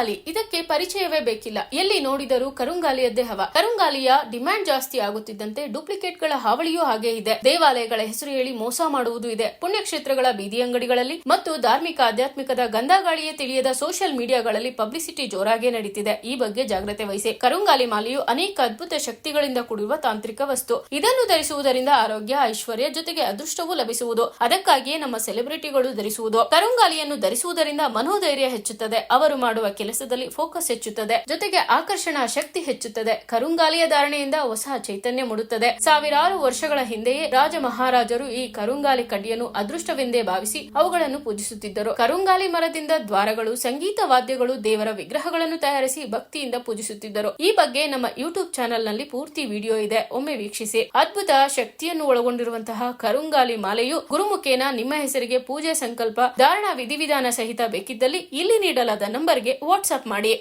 ಕರುಂಗಾಲಿ. ಇದಕ್ಕೆ ಪರಿಚಯವೇ ಬೇಕಿಲ್ಲ. ಎಲ್ಲಿ ನೋಡಿದರೂ ಕರುಂಗಾಲಿಯದ್ದೇ ಹವ. ಕರುಂಗಾಲಿಯ ಡಿಮ್ಯಾಂಡ್ ಜಾಸ್ತಿ ಆಗುತ್ತಿದ್ದಂತೆ ಡೂಪ್ಲಿಕೇಟ್ಗಳ ಹಾವಳಿಯೂ ಹಾಗೆ ಇದೆ. ದೇವಾಲಯಗಳ ಹೆಸರು ಹೇಳಿ ಮೋಸ ಮಾಡುವುದು ಇದೆ. ಪುಣ್ಯಕ್ಷೇತ್ರಗಳ ಬೀದಿ ಅಂಗಡಿಗಳಲ್ಲಿ ಮತ್ತು ಧಾರ್ಮಿಕ ಆಧ್ಯಾತ್ಮಿಕದ ಗಂಧಗಾಳಿಯೇ ತಿಳಿಯದ ಸೋಷಿಯಲ್ ಮೀಡಿಯಾಗಳಲ್ಲಿ ಪಬ್ಲಿಸಿಟಿ ಜೋರಾಗೆ ನಡೀತಿದೆ. ಈ ಬಗ್ಗೆ ಜಾಗ್ರತೆ ವಹಿಸಿ. ಕರುಂಗಾಲಿ ಮಾಲೆಯು ಅನೇಕ ಅದ್ಭುತ ಶಕ್ತಿಗಳಿಂದ ಕೂಡಿರುವ ತಾಂತ್ರಿಕ ವಸ್ತು. ಇದನ್ನು ಧರಿಸುವುದರಿಂದ ಆರೋಗ್ಯ, ಐಶ್ವರ್ಯ ಜೊತೆಗೆ ಅದೃಷ್ಟವೂ ಲಭಿಸುವುದು. ಅದಕ್ಕಾಗಿಯೇ ನಮ್ಮ ಸೆಲೆಬ್ರಿಟಿಗಳು ಧರಿಸುವುದು. ಕರುಂಗಾಲಿಯನ್ನು ಧರಿಸುವುದರಿಂದ ಮನೋಧೈರ್ಯ ಹೆಚ್ಚುತ್ತದೆ. ಅವರು ಮಾಡುವ ಕೆಲಸದಲ್ಲಿ ಫೋಕಸ್ ಹೆಚ್ಚುತ್ತದೆ. ಜೊತೆಗೆ ಆಕರ್ಷಣಾ ಶಕ್ತಿ ಹೆಚ್ಚುತ್ತದೆ. ಕರುಂಗಾಲಿಯ ಧಾರಣೆಯಿಂದ ಹೊಸ ಚೈತನ್ಯ ಮೂಡುತ್ತದೆ. ಸಾವಿರಾರು ವರ್ಷಗಳ ಹಿಂದೆಯೇ ರಾಜ ಮಹಾರಾಜರು ಈ ಕರುಂಗಾಲಿ ಕಡ್ಡಿಯನ್ನು ಅದೃಷ್ಟವೆಂದೇ ಭಾವಿಸಿ ಅವುಗಳನ್ನು ಪೂಜಿಸುತ್ತಿದ್ದರು. ಕರುಂಗಾಲಿ ಮರದಿಂದ ದ್ವಾರಗಳು, ಸಂಗೀತ ವಾದ್ಯಗಳು, ದೇವರ ವಿಗ್ರಹಗಳನ್ನು ತಯಾರಿಸಿ ಭಕ್ತಿಯಿಂದ ಪೂಜಿಸುತ್ತಿದ್ದರು. ಈ ಬಗ್ಗೆ ನಮ್ಮ ಯೂಟ್ಯೂಬ್ ಚಾನೆಲ್ನಲ್ಲಿ ಪೂರ್ತಿ ವಿಡಿಯೋ ಇದೆ. ಒಮ್ಮೆ ವೀಕ್ಷಿಸಿ. ಅದ್ಭುತ ಶಕ್ತಿಯನ್ನು ಒಳಗೊಂಡಿರುವಂತಹ ಕರುಂಗಾಲಿ ಮಾಲೆಯು ಗುರುಮುಖೇನ ನಿಮ್ಮ ಹೆಸರಿಗೆ ಪೂಜೆ ಸಂಕಲ್ಪ, ಧಾರಣಾ ವಿಧಿವಿಧಾನ ಸಹಿತ ಬೇಕಿದ್ದಲ್ಲಿ ಇಲ್ಲಿ ನೀಡಲಾದ ನಂಬರ್ಗೆ ವಾಟ್ಸ್ಆಪ್ ಮಾಡಿ